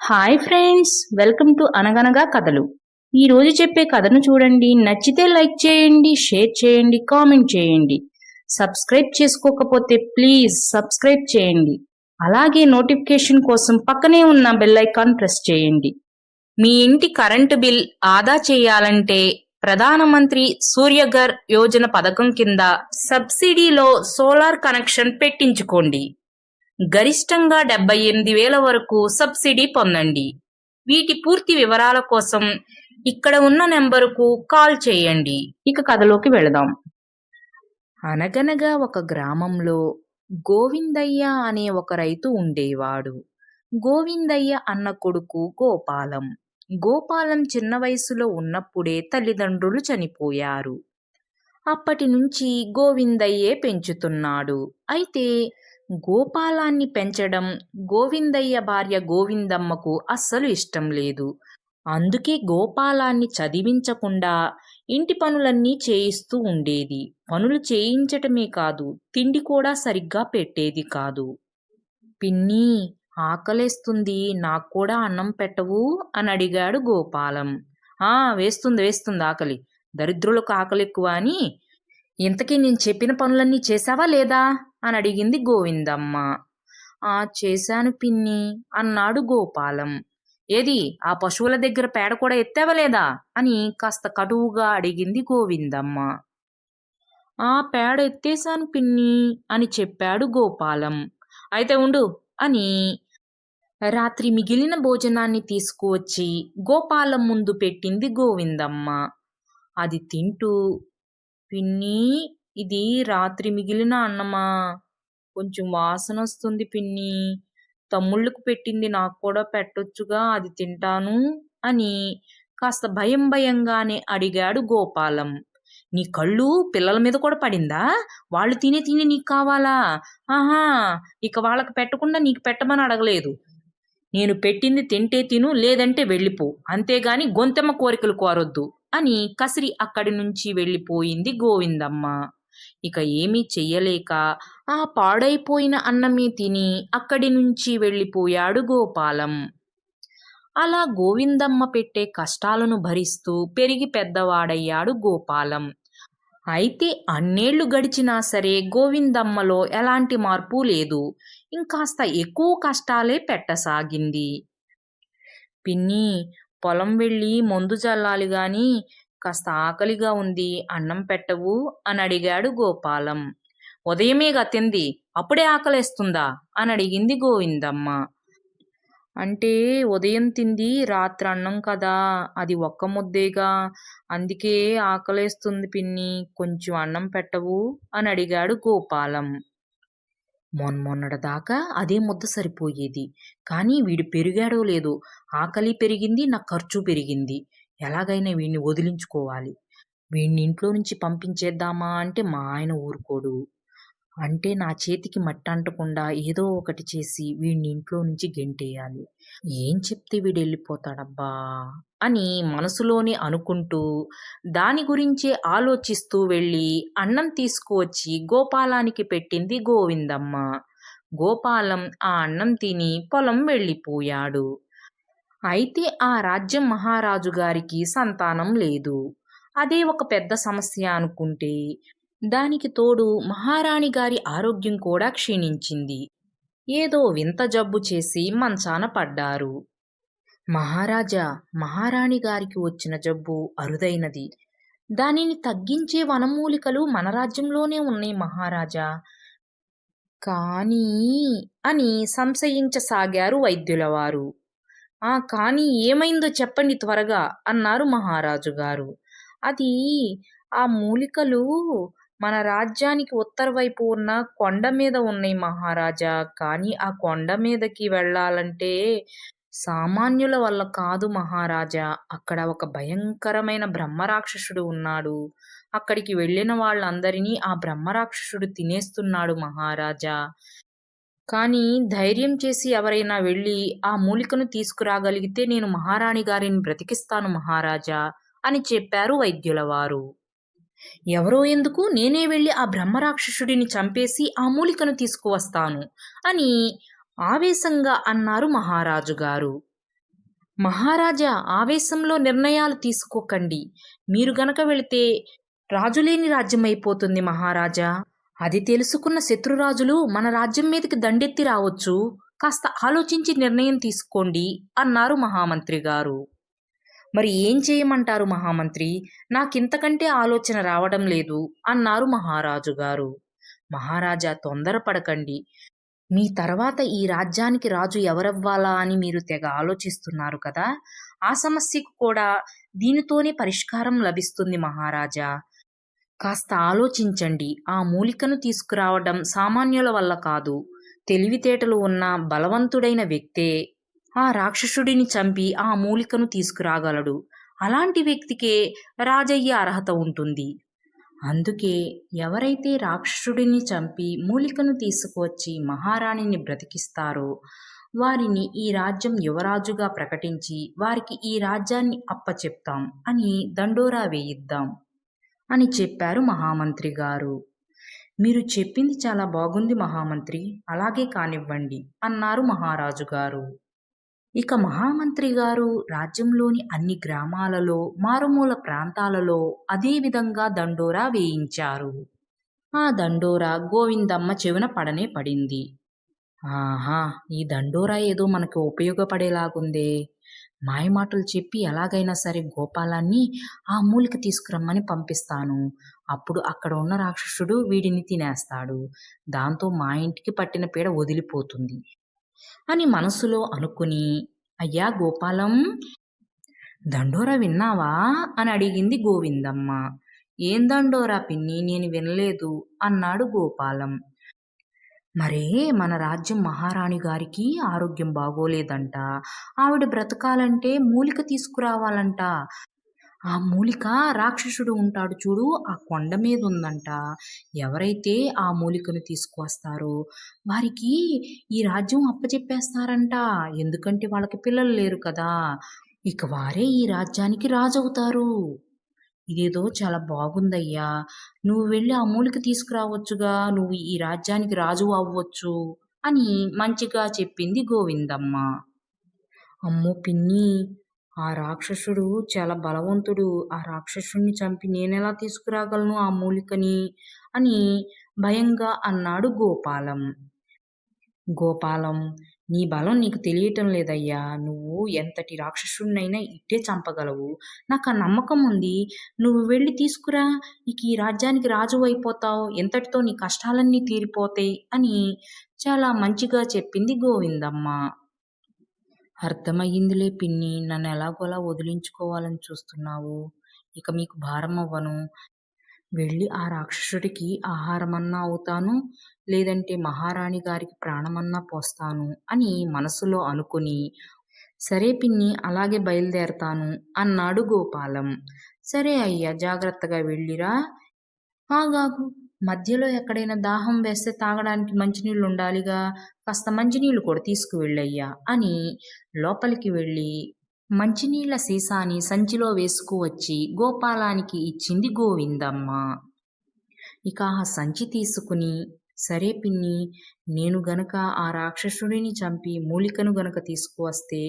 Hi friends welcome to అనగనగా కథలు ఈ రోజు చెప్పే కథను చూడండి. నచ్చితే లైక్ చేయండి షేర్ చేయండి కామెంట్ చేయండి. సబ్స్క్రైబ్ చేసుకోకపోతే ప్లీజ్ సబ్స్క్రైబ్ చేయండి. అలాగే నోటిఫికేషన్ కోసం పక్కనే ఉన్న బెల్ ఐకాన్ ప్రెస్ చేయండి. మీ ఇంటి కరెంటు బిల్ ఆదా చేయాలంటే ప్రధానమంత్రి సూర్యఘర్ యోజన పథకం కింద సబ్సిడీలో సోలార్ కనెక్షన్ పెట్టించుకోండి. గరిష్టంగా డెబ్బై ఎనిమిది వేల వరకు సబ్సిడీ పొందండి. వీటి పూర్తి వివరాల కోసం ఇక్కడ ఉన్న నెంబరుకు కాల్ చేయండి. ఇక కథలోకి వెళదాం. అనగనగా ఒక గ్రామంలో గోవిందయ్య అనే ఒక రైతు ఉండేవాడు. గోవిందయ్య అన్న కొడుకు గోపాలం. గోపాలం చిన్న వయసులో ఉన్నప్పుడే తల్లిదండ్రులు చనిపోయారు. అప్పటి నుంచి గోవిందయ్యే పెంచుతున్నాడు. అయితే గోపాలాన్ని పెంచడం గోవిందయ్య భార్య గోవిందమ్మకు అస్సలు ఇష్టం లేదు. అందుకే గోపాలాన్ని చదివించకుండా ఇంటి పనులన్నీ చేయిస్తూ ఉండేది. పనులు చేయించటమే కాదు తిండి కూడా సరిగ్గా పెట్టేది కాదు. పిన్ని ఆకలేస్తుంది నాకు కూడా అన్నం పెట్టవు అని అడిగాడు గోపాలం. ఆ వేస్తుంది వేస్తుంది ఆకలి. దరిద్రులకు ఆకలి ఎక్కువ అని ఇంతకీ నేను చెప్పిన పనులన్నీ చేశావా లేదా? అని అడిగింది గోవిందమ్మ. ఆ చేశాను పిన్ని అన్నాడు గోపాలం. ఏది ఆ పశువుల దగ్గర పేడ కూడా ఎత్తావా లేదా? అని కాస్త కటువుగా అడిగింది గోవిందమ్మ. ఆ పేడ ఎత్తేశాను పిన్ని అని చెప్పాడు గోపాలం. అయితే ఉండు అని రాత్రి మిగిలిన భోజనాన్ని తీసుకువచ్చి గోపాలం ముందు పెట్టింది గోవిందమ్మ. అది తింటూ పిన్ని ఇది రాత్రి మిగిలిన అన్నమా? కొంచెం వాసన వస్తుంది పిన్ని. తమ్ముళ్ళకు పెట్టింది నాకు కూడా పెట్టొచ్చుగా అది తింటాను అని కాస్త భయం భయంగానే అడిగాడు గోపాలం. నీ కళ్ళు పిల్లల మీద కూడా పడిందా? వాళ్ళు తినే తిని నీకు కావాలా? ఆహా ఇక వాళ్ళకి పెట్టకుండా నీకు పెట్టమని అడగలేదు. నేను పెట్టింది తింటే తిను లేదంటే వెళ్ళిపో. అంతేగాని గొంతెమ్మ కోరికలు కోరొద్దు. అని కసిరి అక్కడి నుంచి వెళ్ళిపోయింది గోవిందమ్మ. ఇక ఏమీ చెయ్యలేక ఆ పాడైపోయిన అన్నమే తిని అక్కడి నుంచి వెళ్ళిపోయాడు గోపాలం. అలా గోవిందమ్మ పెట్టే కష్టాలను భరిస్తూ పెరిగి పెద్దవాడయ్యాడు గోపాలం. అయితే అన్నేళ్ళు గడిచినా సరే గోవిందమ్మలో ఎలాంటి మార్పు లేదు. ఇంకాస్త ఎక్కువ కష్టాలే పెట్టసాగింది. పిన్ని పొలం వెళ్ళి మందు చల్లాలి గాని కాస్త ఆకలిగా ఉంది అన్నం పెట్టవు అని అడిగాడు గోపాలం. ఉదయమేగా తింది అప్పుడే ఆకలేస్తుందా? అని అడిగింది గోవిందమ్మ. అంటే ఉదయం తింది రాత్రి అన్నం కదా అది ఒక్క ముద్దేగా అందుకే ఆకలేస్తుంది పిన్ని కొంచెం అన్నం పెట్టవు? అని అడిగాడు గోపాలం. మొన్నమొన్నటిదాకా అదే ముద్ద సరిపోయేది. కానీ వీడు పెరిగాడో లేదో ఆకలి పెరిగింది నా ఖర్చు పెరిగింది. ఎలాగైనా వీడిని వదిలించుకోవాలి. వీడిని ఇంట్లో నుంచి పంపించేద్దామా అంటే మా ఆయన ఊరుకోడు. అంటే నా చేతికి మట్టి అంటకుండా ఏదో ఒకటి చేసి వీడిని ఇంట్లో నుంచి గెంటేయాలి. ఏం చెప్తే వీడు వెళ్ళిపోతాడబ్బా అని మనసులోనే అనుకుంటూ దాని గురించే ఆలోచిస్తూ వెళ్ళి అన్నం తీసుకువచ్చి గోపాలానికి పెట్టింది గోవిందమ్మ. గోపాలం ఆ అన్నం తిని పొలం వెళ్ళిపోయాడు. అయితే ఆ రాజ్యం మహారాజు గారికి సంతానం లేదు. అదే ఒక పెద్ద సమస్య అనుకుంటే దానికి తోడు మహారాణి గారి ఆరోగ్యం కూడా క్షీణించింది. ఏదో వింత జబ్బు చేసి మంచాన పడ్డారు. మహారాజా మహారాణి గారికి వచ్చిన జబ్బు అరుదైనది. దానిని తగ్గించే వనమూలికలు మన రాజ్యంలోనే ఉన్నాయి మహారాజా. కానీ అని సంశయించసాగారు వైద్యులవారు. ఆ కానీ ఏమైందో చెప్పండి త్వరగా అన్నారు మహారాజు గారు అది ఆ మూలికలు మన రాజ్యానికి ఉత్తర వైపు ఉన్న కొండ మీద ఉన్నాయి మహారాజా. కానీ ఆ కొండ మీదకి వెళ్ళాలంటే సామాన్యుల వల్ల కాదు మహారాజా. అక్కడ ఒక భయంకరమైన బ్రహ్మరాక్షసుడు ఉన్నాడు. అక్కడికి వెళ్ళిన వాళ్ళందరినీ ఆ బ్రహ్మరాక్షసుడు తినేస్తున్నాడు మహారాజా. కానీ ధైర్యం చేసి ఎవరైనా వెళ్ళి ఆ మూలికను తీసుకురాగలిగితే నేను మహారాణి గారిని బ్రతికిస్తాను మహారాజా అని చెప్పారు వైద్యులవారు. ఎవరో ఎందుకు నేనే వెళ్ళి ఆ బ్రహ్మరాక్షసుడిని చంపేసి ఆ మూలికను తీసుకువస్తాను అని ఆవేశంగా అన్నారు మహారాజు గారు. మహారాజా ఆవేశంలో నిర్ణయాలు తీసుకోకండి. మీరు గనక వెళితే రాజులేని రాజ్యం అయిపోతుంది మహారాజా. అది తెలుసుకున్న శత్రురాజులు మన రాజ్యం మీదకి దండెత్తి రావచ్చు. కాస్త ఆలోచించి నిర్ణయం తీసుకోండి అన్నారు మహామంత్రి గారు. మరి ఏం చేయమంటారు మహామంత్రి? నాకింతకంటే ఆలోచన రావడం లేదు అన్నారు మహారాజు గారు. మహారాజా తొందరపడకండి. మీ తర్వాత ఈ రాజ్యానికి రాజు ఎవరవ్వాలా అని మీరు తెగ ఆలోచిస్తున్నారు కదా? ఆ సమస్యకు కూడా దీనితోనే పరిష్కారం లభిస్తుంది మహారాజా. కాస్త ఆలోచించండి. ఆ మూలికను తీసుకురావడం సామాన్యుల వల్ల కాదు. తెలివితేటలు ఉన్న బలవంతుడైన వ్యక్తే ఆ రాక్షసుడిని చంపి ఆ మూలికను తీసుకురాగలడు. అలాంటి వ్యక్తికే రాజయ్య అర్హత ఉంటుంది. అందుకే ఎవరైతే రాక్షసుడిని చంపి మూలికను తీసుకువచ్చి మహారాణిని బ్రతికిస్తారో వారిని ఈ రాజ్యం యువరాజుగా ప్రకటించి వారికి ఈ రాజ్యాన్ని అప్పచెప్తాం అని దండోరా వేయిద్దాం అని చెప్పారు మహామంత్రి గారు. మీరు చెప్పింది చాలా బాగుంది మహామంత్రి అలాగే కానివ్వండి అన్నారు మహారాజు గారు. ఇక మహామంత్రి గారు రాజ్యంలోని అన్ని గ్రామాలలో మారుమూల ప్రాంతాలలో అదే విధంగా దండోరా వేయించారు. ఆ దండోరా గోవిందమ్మ చెవిన పడనే పడింది. ఆహా ఈ దండోరా ఏదో మనకు ఉపయోగపడేలాగుందే. మాయమాటలు చెప్పి ఎలాగైనా సరే గోపాలాన్ని ఆ మూలికి తీసుకురమ్మని పంపిస్తాను. అప్పుడు అక్కడ ఉన్న రాక్షసుడు వీడిని తినేస్తాడు. దాంతో మా ఇంటికి పట్టిన పీడ వదిలిపోతుంది. అని మనసులో అనుకుని అయ్యా గోపాలం దండోరా విన్నావా? అని అడిగింది గోవిందమ్మ. ఏం దండోరా పిన్ని నేను వినలేదు అన్నాడు గోపాలం. మరే మన రాజ్యం మహారాణి గారికి ఆరోగ్యం బాగోలేదంట. ఆవిడ బ్రతకాలంటే మూలిక తీసుకురావాలంట. ఆ మూలిక రాక్షసుడు ఉంటాడు చూడు ఆ కొండ మీద ఉందంట ఎవరైతే ఆ మూలికను తీసుకువస్తారో వారికి ఈ రాజ్యం అప్పచెప్పేస్తారంట ఎందుకంటే వాళ్ళకి పిల్లలు లేరు కదా. ఇక వారే ఈ రాజ్యానికి రాజవుతారు. ఇదేదో చాలా బాగుందయ్యా. నువ్వు వెళ్ళి ఆ మూలిక తీసుకురావచ్చుగా నువ్వు ఈ రాజ్యానికి రాజు అవ్వచ్చు అని మంచిగా చెప్పింది గోవిందమ్మ. అమ్మో పిన్ని ఆ రాక్షసుడు చాలా బలవంతుడు. ఆ రాక్షసుడిని చంపి నేనెలా తీసుకురాగలను ఆ మూలికని? అని భయంగా అన్నాడు గోపాలం. గోపాలం నీ బలం నీకు తెలియటం లేదయ్యా. నువ్వు ఎంతటి రాక్షసుడినైనా ఇట్టే చంపగలవు. నాకు ఆ నమ్మకం ఉంది. నువ్వు వెళ్ళి తీసుకురా. నీకు ఈ రాజ్యానికి రాజు అయిపోతావు. ఎంతటితో నీ కష్టాలన్నీ తీరిపోతాయి అని చాలా మంచిగా చెప్పింది గోవిందమ్మ. అర్థమయ్యిందిలే పిన్ని. నన్ను ఎలాగోలా వదిలించుకోవాలని చూస్తున్నావు. ఇక మీకు భారం అవ్వను. వెళ్ళి ఆ రాక్షసుడికి ఆహారమన్నా అవుతాను లేదంటే మహారాణి గారికి ప్రాణమన్నా పోస్తాను అని మనసులో అనుకుని సరే పిన్ని అలాగే బయలుదేరతాను అన్నాడు గోపాలం. సరే అయ్యా జాగ్రత్తగా వెళ్ళిరా. ఆగాగు. మధ్యలో ఎక్కడైనా దాహం వేస్తే తాగడానికి మంచినీళ్ళు ఉండాలిగా? కాస్త మంచినీళ్ళు కూడా తీసుకువెళ్ళయ్యా అని లోపలికి వెళ్ళి మంచినీళ్ళ సీసాని సంచిలో వేసుకువచ్చి గోపాలానికి ఇచ్చింది గోవిందమ్మ. ఇక ఆ సంచి తీసుకుని సరే పిన్ని నేను గనక ఆ రాక్షసుడిని చంపి మూలికను గనక తీసుకువస్తే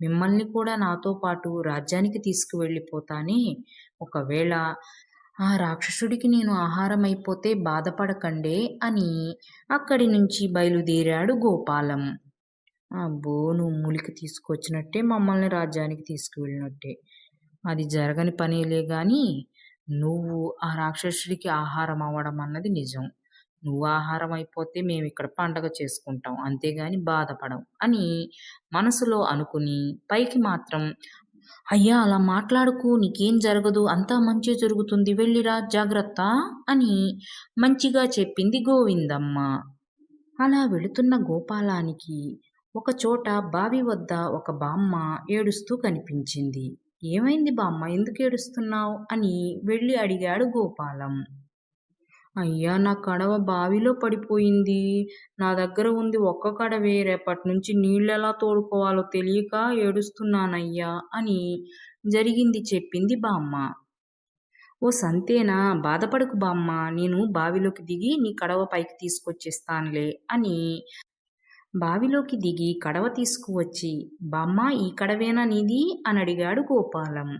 మిమ్మల్ని కూడా నాతో పాటు రాజ్యానికి తీసుకువెళ్ళిపోతానే? ఒకవేళ ఆ రాక్షసుడికి నేను ఆహారం అయిపోతే బాధపడకండే అని అక్కడి నుంచి బయలుదేరాడు గోపాలం. అబ్బో నువ్వు ములికి తీసుకొచ్చినట్టే మమ్మల్ని రాజ్యానికి తీసుకువెళ్ళినట్టే. అది జరగని పనేలే కానీ నువ్వు ఆ రాక్షసుడికి ఆహారం అవ్వడం అన్నది నిజం. నువ్వు ఆహారం అయిపోతే మేము ఇక్కడ పండగ చేసుకుంటాం అంతేగాని బాధపడం అని మనసులో అనుకుని పైకి మాత్రం అయ్యా అలా మాట్లాడుకు నీకేం జరగదు అంతా మంచి జరుగుతుంది వెళ్ళిరా జాగ్రత్త అని మంచిగా చెప్పింది గోవిందమ్మ. అలా వెళుతున్న గోపాలానికి ఒకచోట బావి వద్ద ఒక బామ్మ ఏడుస్తూ కనిపించింది. ఏమైంది బామ్మ ఎందుకు ఏడుస్తున్నావు అని వెళ్ళి అడిగాడు గోపాలం. అయ్యా నా కడవ బావిలో పడిపోయింది. నా దగ్గర ఉంది ఒక్క కడవే. రేపటి నుంచి నీళ్ళు ఎలా తోడుకోవాలో తెలియక ఏడుస్తున్నానయ్యా అని జరిగింది చెప్పింది బామ్మ. ఓ సంతేనా? బాధపడకు బామ్మ. నేను బావిలోకి దిగి నీ కడవ పైకి తీసుకొచ్చేస్తానులే అని బావిలోకి దిగి కడవ తీసుకువచ్చి బామ్మ ఈ కడవేనా నీది? అని అడిగాడు గోపాలం.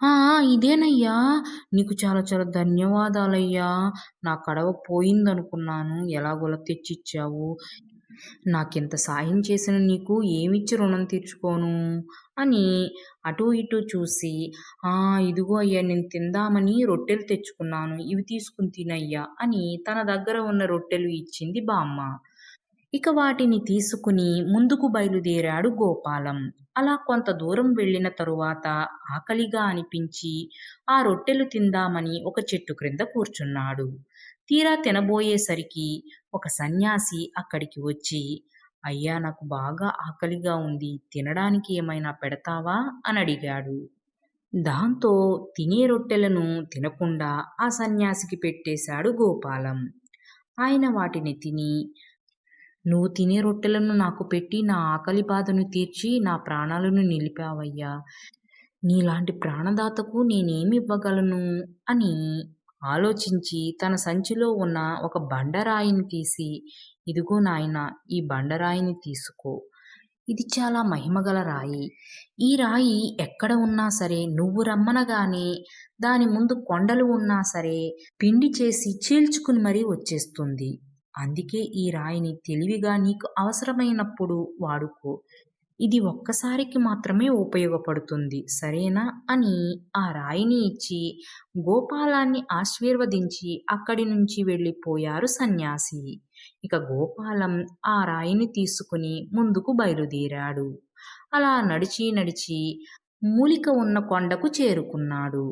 "ఆ ఇదేనయ్యా. నీకు చాలా చాలా ధన్యవాదాలయ్యా. నా కడవ పోయిందనుకున్నాను. ఎలాగోలా తెచ్చిచ్చావు. నాకింత సాయం చేసిన నీకు ఏమిచ్చి రుణం తీర్చుకోను? అని అటూ ఇటూ చూసి ఆ ఇదిగో అయ్యా నేను తిందామని రొట్టెలు తెచ్చుకున్నాను. ఇవి తీసుకుని తినయ్యా అని తన దగ్గర ఉన్న రొట్టెలు ఇచ్చింది బామ్మ. ఇక వాటిని తీసుకుని ముందుకు బయలుదేరాడు గోపాలం. అలా కొంత దూరం వెళ్ళిన తరువాత ఆకలిగా అనిపించి ఆ రొట్టెలు తిందామని ఒక చెట్టు క్రింద కూర్చున్నాడు. తీరా తినబోయేసరికి ఒక సన్యాసి అక్కడికి వచ్చి అయ్యా నాకు బాగా ఆకలిగా ఉంది. తినడానికి ఏమైనా పెడతావా? అని అడిగాడు. దాంతో తినే రొట్టెలను తినకుండా ఆ సన్యాసికి పెట్టేశాడు గోపాలం. ఆయన వాటిని తిని నువ్వు తినే రొట్టెలను నాకు పెట్టి నా ఆకలి బాధను తీర్చి నా ప్రాణాలను నిలిపావయ్యా. నీలాంటి ప్రాణదాతకు నేనేమి ఇవ్వగలను అని ఆలోచించి తన సంచిలో ఉన్న ఒక బండరాయిని తీసి ఇదిగో నాయన ఈ బండరాయిని తీసుకో. ఇది చాలా మహిమగల రాయి. ఈ రాయి ఎక్కడ ఉన్నా సరే నువ్వు రమ్మనగానే దాని ముందు కొండలు ఉన్నా సరే పిండి చేసి చీల్చుకుని మరీ వచ్చేస్తుంది. అందుకే ఈ రాయిని తెలివిగా నీకు అవసరమైనప్పుడు వాడుకో. ఇది ఒక్కసారికి మాత్రమే ఉపయోగపడుతుంది సరేనా? అని ఆ రాయిని ఇచ్చి గోపాలాన్ని ఆశీర్వదించి అక్కడి నుంచి వెళ్ళిపోయారు సన్యాసి. ఇక గోపాలం ఆ రాయిని తీసుకుని ముందుకు బయలుదేరాడు. అలా నడిచి నడిచి మూలిక ఉన్న కొండకు చేరుకున్నాడు.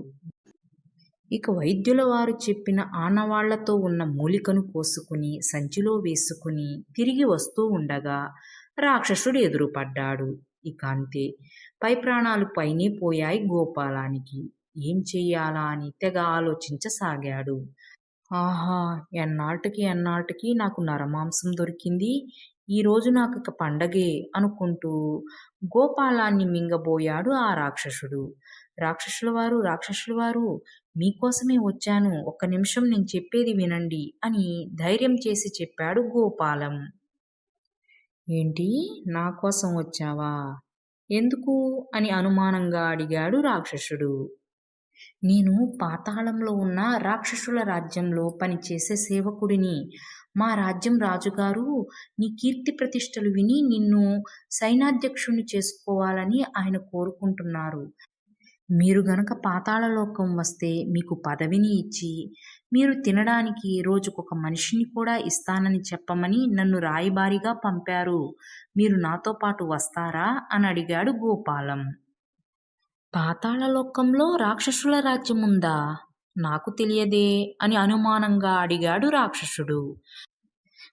ఇక వైద్యుల వారు చెప్పిన ఆనవాళ్ళతో ఉన్న మూలికను కోసుకుని సంచిలో వేసుకుని తిరిగి వస్తూ ఉండగా రాక్షసుడు ఎదురుపడ్డాడు. ఇక అంతే. పై ప్రాణాలు పైనే పోయాయి గోపాలానికి. ఏం చెయ్యాలా అని తెగ ఆలోచించసాగాడు. ఆహా ఎన్నాటికి ఎన్నాటికి నాకు నరమాంసం దొరికింది. ఈరోజు నాకు ఇక పండగే అనుకుంటూ గోపాలాన్ని మింగబోయాడు ఆ రాక్షసుడు. రాక్షసుల వారు రాక్షసుల వారు మీకోసమే వచ్చాను ఒక్క నిమిషం నేను చెప్పేది వినండి అని ధైర్యం చేసి చెప్పాడు గోపాలం. ఏంటి? నా కోసం వచ్చావా? ఎందుకు? అని అనుమానంగా అడిగాడు రాక్షసుడు. నేను పాతాళంలో ఉన్న రాక్షసుల రాజ్యంలో పనిచేసే సేవకుడిని. మా రాజ్యం రాజుగారు నీ కీర్తి ప్రతిష్టలు విని నిన్ను సైనాధ్యక్షుణ్ణి చేసుకోవాలని ఆయన కోరుకుంటున్నారు. మీరు గనక పాతాళలోకం వస్తే మీకు పదవిని ఇచ్చి మీరు తినడానికి రోజుకొక మనిషిని కూడా ఇస్తానని చెప్పమని నన్ను రాయిబారిగా పంపారు. మీరు నాతో పాటు వస్తారా? అని అడిగాడు గోపాలం. పాతాళలోకంలో రాక్షసుల రాజ్యం ఉందా నాకు తెలియదే అని అనుమానంగా అడిగాడు రాక్షసుడు.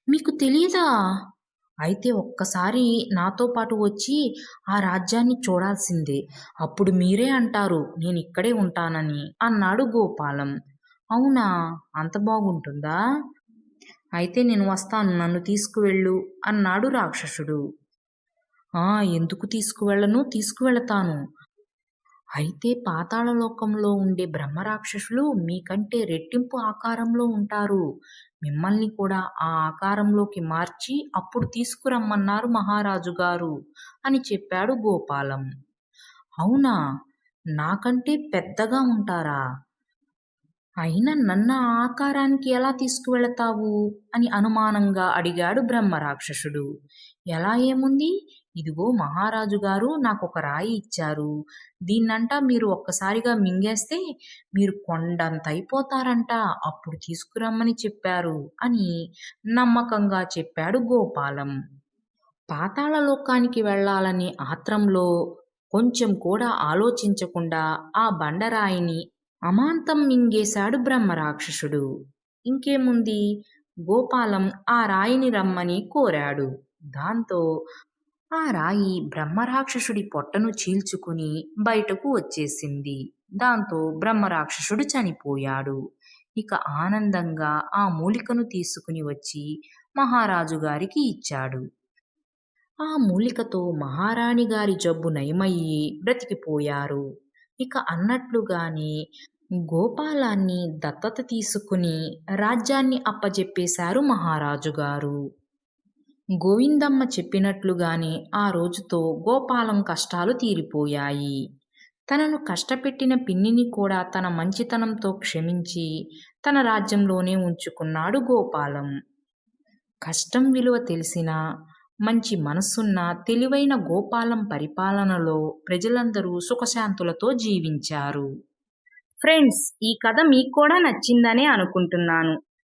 మీకు తెలియదా? అయితే ఒక్కసారి నాతో పాటు వచ్చి ఆ రాజ్యాన్ని చూడాల్సిందే. అప్పుడు మీరే అంటారు నేను ఇక్కడే ఉంటానని అన్నాడు గోపాలం. అవునా? అంత బాగుంటుందా? అయితే నేను వస్తాను నన్ను తీసుకువెళ్ళు అన్నాడు రాక్షసుడు. ఆ ఎందుకు తీసుకువెళ్ళను? తీసుకువెళతాను. అయితే పాతాళలోకంలో ఉండే బ్రహ్మరాక్షసులు మీకంటే రెట్టింపు ఆకారంలో ఉంటారు. మిమ్మల్ని కూడా ఆ ఆకారంలోకి మార్చి అప్పుడు తీసుకురమ్మన్నారు మహారాజు గారు అని చెప్పాడు గోపాలం. అవునా? నాకంటే పెద్దగా ఉంటారా? అయినా నన్న ఆకారానికి ఎలా తీసుకువెళతావు? అని అనుమానంగా అడిగాడు బ్రహ్మరాక్షసుడు. ఎలా ఏముంది? ఇదిగో మహారాజు గారు నాకు ఒక రాయి ఇచ్చారు. దీన్నంట మీరు ఒక్కసారిగా మింగేస్తే మీరు కొండంత అయిపోతారంట అప్పుడు తీసుకురమ్మని చెప్పారు అని నమ్మకంగా చెప్పాడు గోపాలం. పాతాళలోకానికి వెళ్ళాలనే ఆత్రంలో కొంచెం కూడా ఆలోచించకుండా ఆ బండరాయిని అమాంతం మింగేశాడు బ్రహ్మరాక్షసుడు. ఇంకేముంది? గోపాలం ఆ రాయిని రమ్మని కోరాడు. దాంతో ఆ రాయి బ్రహ్మరాక్షసుడి పొట్టను చీల్చుకుని బయటకు వచ్చేసింది. దాంతో బ్రహ్మరాక్షసుడు చనిపోయాడు. ఇక ఆనందంగా ఆ మూలికను తీసుకుని వచ్చి మహారాజు గారికి ఇచ్చాడు. ఆ మూలికతో మహారాణి గారి జబ్బు నయమయ్యి బ్రతికిపోయారు. ఇక అన్నట్లుగానే గోపాలాన్ని దత్తత తీసుకుని రాజ్యాన్ని అప్పజెప్పేశారు మహారాజు గారు గోవిందమ్మ చెప్పినట్లుగానే ఆ రోజుతో గోపాలం కష్టాలు తీరిపోయాయి. తనను కష్టపెట్టిన పిన్నిని కూడా తన మంచితనంతో క్షమించి తన రాజ్యంలోనే ఉంచుకున్నాడు గోపాలం. కష్టం విలువ తెలిసిన మంచి మనసున్న తెలివైన గోపాలం పరిపాలనలో ప్రజలందరూ సుఖశాంతులతో జీవించారు. ఫ్రెండ్స్ ఈ కథ మీకు కూడా నచ్చిందనే అనుకుంటున్నాను.